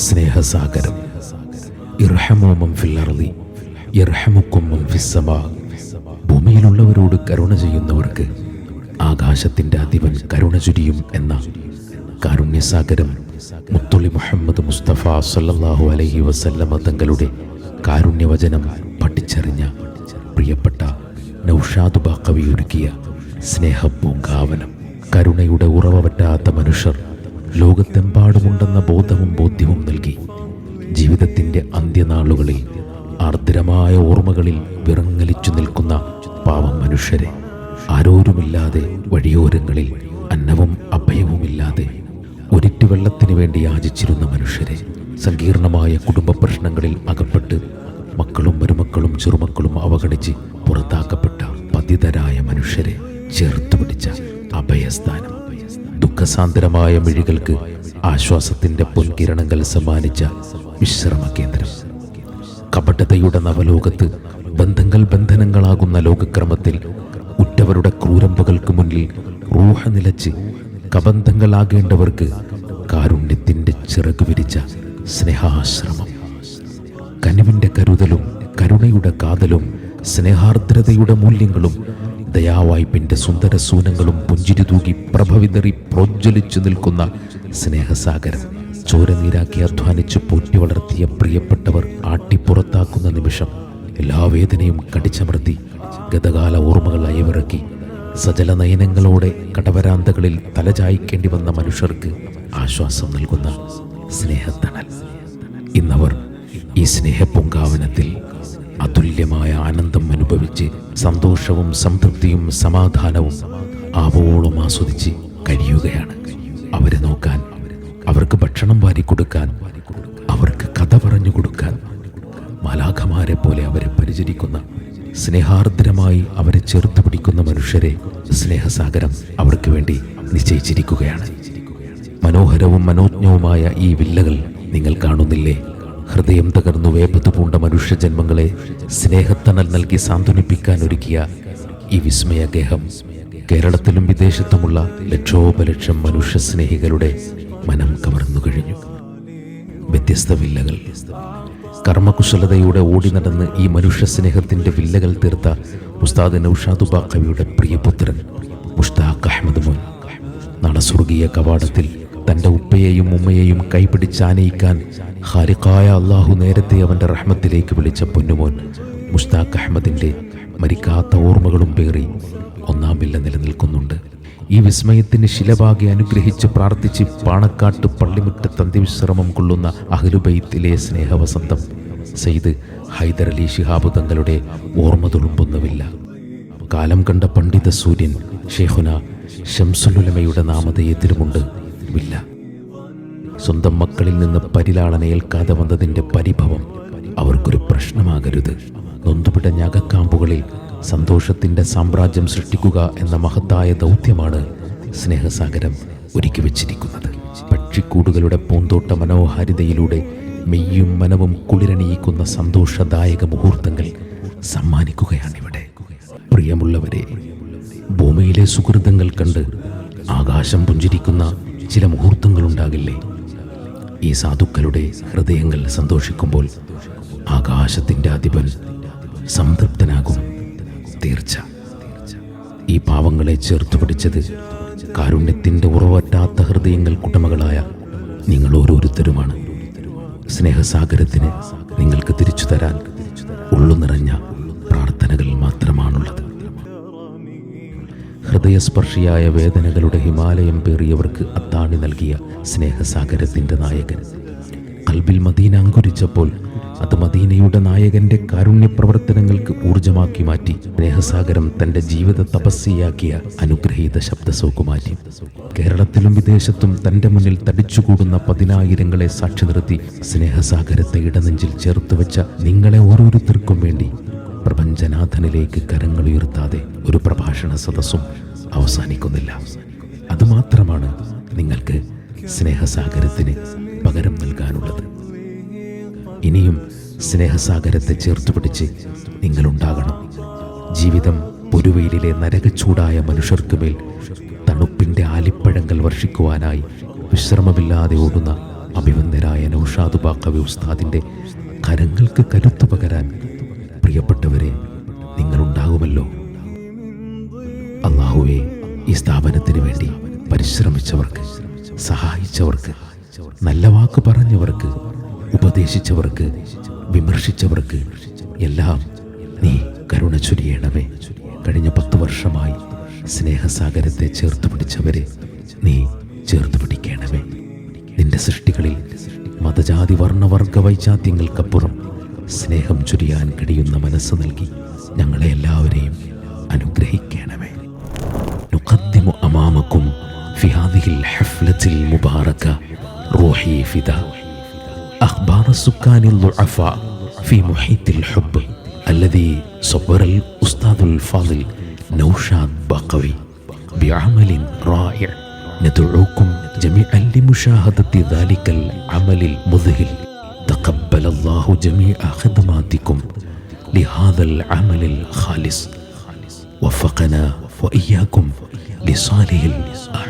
സ്നേഹസാഗരം. ഭൂമിയിലുള്ളവരോട് കരുണ ചെയ്യുന്നവർക്ക് ആകാശത്തിന്റെ അധിപൻ കരുണ ചുരിയും എന്ന കാരുണ്യസാഗരം മുത്തുള്ളി മുഹമ്മദ് മുസ്തഫ സല്ലല്ലാഹു അലഹി വസല്ലമ തങ്ങളുടെ കാരുണ്യവചനം പഠിച്ചറിഞ്ഞ പ്രിയപ്പെട്ട നൗഷാദ് ബാക്കവി ഒരുക്കിയ സ്നേഹപ്പൂങ്കാവനം കരുണയുടെ ഉറവ പറ്റാത്ത മനുഷ്യർ ലോകത്തെമ്പാടുമുണ്ടെന്ന ബോധവും ബോധ്യവും നൽകി. ജീവിതത്തിന്റെ അന്ത്യനാളുകളിൽ ആർദ്രമായ ഓർമ്മകളിൽ വിറങ്ങലിച്ചു നിൽക്കുന്ന പാവം മനുഷ്യരെ ആരോരുമില്ലാതെ വഴിയോരങ്ങളിൽ അന്നവും അഭയവുമില്ലാതെ ഒരിറ്റു വെള്ളത്തിനു വേണ്ടി യാചിച്ചിരുന്ന മനുഷ്യരെ സങ്കീർണമായ കുടുംബ പ്രശ്നങ്ങളിൽ അകപ്പെട്ട് മക്കളും മരുമക്കളും ചെറുമക്കളും അവഗണിച്ച് പുറത്താക്കപ്പെട്ട പതിതരായ മനുഷ്യരെ ചേർത്തു പിടിച്ച അഭയസ്ഥാനം. ദുഃഖസാന്ദ്രമായ മിഴികൾക്ക് ആശ്വാസത്തിന്റെ പൊൻകിരണങ്ങൾ സമ്മാനിച്ച വിശ്രമ കേന്ദ്രം. കപടതയുടെ നവലോകത്ത് ബന്ധങ്ങൾ ബന്ധനങ്ങളാകുന്ന ലോകക്രമത്തിൽ ഉറ്റവരുടെ ക്രൂരമ്പകൾക്ക് മുന്നിൽ റൂഹ നിലച്ച് കബന്ധങ്ങളാകേണ്ടവർക്ക് കാരുണ്യത്തിന്റെ ചിറക് വിരിച്ച സ്നേഹാശ്രമം. കനിവിന്റെ കരുതലും കരുണയുടെ കാതലും സ്നേഹാർദ്രതയുടെ മൂല്യങ്ങളും ദയാവായ്പിന്റെ സുന്ദര സൂനങ്ങളും പുഞ്ചിരി തൂകി പ്രഭവിതറി പ്രോജ്വലിച്ചു നിൽക്കുന്ന സ്നേഹസാഗരം. ചോരനീരാക്കി അധ്വാനിച്ച് പോറ്റി വളർത്തിയ പ്രിയപ്പെട്ടവർ ആട്ടിപ്പുറത്താക്കുന്ന നിമിഷം എല്ലാ വേദനയും കടിച്ചമർത്തി ഗതകാല ഓർമ്മകൾ അയവിറക്കി. സജല നയനങ്ങളോടെ കടവരാന്തകളിൽ തലചായ്ക്കേണ്ടി വന്ന മനുഷ്യർക്ക് ആശ്വാസം നൽകുന്ന സ്നേഹത്തണൽ. ഇന്നവർ ഈ സ്നേഹപ്പൊങ്കാവനത്തിൽ അതുല്യമായ ആനന്ദം അനുഭവിച്ച് സന്തോഷവും സംതൃപ്തിയും സമാധാനവും ആവോളം ആസ്വദിച്ച് കഴിയുകയാണ്. അവരെ നോക്കാൻ അവർക്ക് ഭക്ഷണം വാരി കൊടുക്കാൻ അവർക്ക് കഥ പറഞ്ഞു കൊടുക്കാൻ മലാഖമാരെ പോലെ അവരെ പരിചരിക്കുന്ന സ്നേഹാർദ്രമായി അവരെ ചേർത്ത് പിടിക്കുന്ന മനുഷ്യരെ സ്നേഹസാഗരം അവർക്ക് വേണ്ടി നിശ്ചയിച്ചിരിക്കുകയാണ്. മനോഹരവും മനോജ്ഞവുമായ ഈ വില്ലകൾ നിങ്ങൾ കാണുന്നില്ലേ? ഹൃദയം തകർന്നു വേപത്ത് പൂണ്ട മനുഷ്യജന്മങ്ങളെ സ്നേഹത്തണൽ നൽകി സാന്ത്വനിപ്പിക്കാൻ ഒരുക്കിയ ഈ വിസ്മയ ഗേഹം കേരളത്തിലും വിദേശത്തുമുള്ള ലക്ഷോപലക്ഷം മനുഷ്യ സ്നേഹികളുടെ മനം കവർന്നു കഴിഞ്ഞു. വ്യത്യസ്ത വില്ലകൾ. കർമ്മകുശലതയുടെ ഓടി നടന്ന് ഈ മനുഷ്യ സ്നേഹത്തിന്റെ വില്ലകൾ തീർത്ത ഉസ്താദ് നൌഷാദുബ കവിയുടെ പ്രിയപുത്രൻ മുഷ്താഖ് അഹമ്മദ് മോൻ നാളെ കവാടത്തിൽ തന്റെ ഉപ്പയെയും ഉമ്മയെയും കൈപിടിച്ചാനയിക്കാൻ ഹാരിഖായ അള്ളാഹു നേരത്തെ അവന്റെ റഹ്മത്തിലേക്ക് വിളിച്ച പൊന്നുമോൻ മുഷ്താഖ് അഹമ്മദിന്റെ മരിക്കാത്ത ഓർമ്മകളും പേറി ഒന്നാം വില്ല നിലനിൽക്കുന്നുണ്ട്. ഈ വിസ്മയത്തിന് ശിലഭാഗി അനുഗ്രഹിച്ച് പ്രാർത്ഥിച്ച് പാണക്കാട്ട് പള്ളിമുറ്റത്ത് അന്ത്യവിശ്രമം കൊള്ളുന്ന അഹലുബൈത്തിലെ സ്നേഹവസന്തം സെയ്ദ് ഹൈദർ അലി ശിഹാബ് തങ്ങളുടെ ഓർമ്മ തുളുമ്പുന്നുമില്ല. കാലം കണ്ട പണ്ഡിത സൂര്യൻ ഷെഹുന ഷംസുലുലമയുടെ നാമധേയത്തിലുമുണ്ട്. വില്ല സ്വന്തം മക്കളിൽ നിന്ന് പരിലാളന ഏൽക്കാതെ വന്നതിന്റെ പരിഭവം അവർക്കൊരു പ്രശ്നമാകരുത്. നൊന്തുപിടഞ്ഞ അകക്കാമ്പുകളിൽ സന്തോഷത്തിന്റെ സാമ്രാജ്യം സൃഷ്ടിക്കുക എന്ന മഹത്തായ ദൗത്യമാണ് സ്നേഹസാഗരം ഒരുക്കി വച്ചിരിക്കുന്നത്. പക്ഷിക്കൂടുകളുടെ പൂന്തോട്ട മനോഹാരിതയിലൂടെ മെയ്യും മനവും കുളിരണിയിക്കുന്ന സന്തോഷദായക മുഹൂർത്തങ്ങൾ സമ്മാനിക്കുകയാണിവിടെ. പ്രിയമുള്ളവരെ ഭൂമിയിലെ സുഹൃതങ്ങൾ കണ്ട് ആകാശം പുഞ്ചിരിക്കുന്ന ചില മുഹൂർത്തങ്ങളുണ്ടാകില്ലേ? ഈ സാധുക്കളുടെ ഹൃദയങ്ങൾ സന്തോഷിക്കുമ്പോൾ ആകാശത്തിന്റെ അധിപൻ സംതൃപ്തനാകും. തീർച്ച. ഈ പാവങ്ങളെ ചേർത്ത് പിടിച്ചത് കാരുണ്യത്തിന്റെ ഉറവറ്റാത്ത ഹൃദയങ്ങൾക്കുടമകളായ നിങ്ങൾ ഓരോരുത്തരുമാണ്. സ്നേഹസാഗരത്തിന് നിങ്ങൾക്ക് തിരിച്ചു തരാൻ ഉള്ളു നിറഞ്ഞ ഹൃദയസ്പർശിയായ വേദനകളുടെ ഹിമാലയം പേറിയവർക്ക് അത്താണി നൽകിയ സ്നേഹസാഗരത്തിന്റെ നായകൻ. കൽബിൽ മദീന അങ്കുരിച്ചപ്പോൾ അത് മദീനയുടെ നായകന്റെ കാരുണ്യ പ്രവർത്തനങ്ങൾക്ക് ഊർജമാക്കി മാറ്റി. സ്നേഹസാഗരം തന്റെ ജീവിത തപസ്യയാക്കിയ അനുഗ്രഹീത ശബ്ദസൗകുമാറ്റി കേരളത്തിലും വിദേശത്തും തന്റെ മുന്നിൽ തടിച്ചുകൂടുന്ന പതിനായിരങ്ങളെ സാക്ഷി നിർത്തി സ്നേഹസാഗരത്തെ ഇടനെഞ്ചിൽ ചേർത്ത് വെച്ച നിങ്ങളെ ഓരോരുത്തർക്കും വേണ്ടി പ്രപഞ്ചനാഥനിലേക്ക് കരങ്ങളുയർത്താതെ ഒരു പ്രഭാഷണ സദസ്സും അവസാനിക്കുന്നില്ല. അതുമാത്രമാണ് നിങ്ങൾക്ക് സ്നേഹസാഗരത്തിന് പകരം നൽകാനുള്ളത്. ഇനിയും സ്നേഹസാഗരത്തെ ചേർത്ത് പിടിച്ച് നിങ്ങളുണ്ടാകണം. ജീവിതം പുരുവയിലെ നരകച്ചൂടായ മനുഷ്യർക്ക് മേൽ തണുപ്പിന്റെ ആലിപ്പഴങ്ങൾ വർഷിക്കുവാനായി വിശ്രമമില്ലാതെ ഓടുന്ന അഭിവന്ദരായ നൗഷ നൌഷാദ് ബാക്കവി ഉസ്താദിന്റെ കരങ്ങൾക്ക് കരുത്തു പകരാൻ പ്രിയപ്പെട്ടവരെ നിങ്ങളുണ്ടാകുമല്ലോ. സ്ഥാപനത്തിന് വേണ്ടി പരിശ്രമിച്ചവർക്ക് സഹായിച്ചവർക്ക് നല്ല വാക്ക് പറഞ്ഞവർക്ക് ഉപദേശിച്ചവർക്ക് വിമർശിച്ചവർക്ക് എല്ലാം നീ കരുണ ചൊരിയണമേ. കഴിഞ്ഞ പത്ത് വർഷമായി സ്നേഹസാഗരത്തെ ചേർത്ത് പിടിച്ചവരെ നീ ചേർത്ത് പിടിക്കണമേ. നിന്റെ സൃഷ്ടികളിൽ മതജാതി വർണവർഗ വൈജാത്യങ്ങൾക്കപ്പുറം സ്നേഹം ചുരിയാൻ കഴിയുന്ന മനസ്സ് നൽകി ഞങ്ങളെ എല്ലാവരെയും അനുഗ്രഹിക്കണമേ. أمامكم في هذه الحفلة المباركة. روحي فداء أخبار السكان الضعفاء في محيط الحب الذي صور الأستاذ الفاضل نوشاد باقوي بعمل رائع. ندعوكم جميعا لمشاهدة ذلك العمل المذهل. تقبل الله جميع خدماتكم لهذا العمل الخالص. وفقنا وإياكم بصاله الأعلى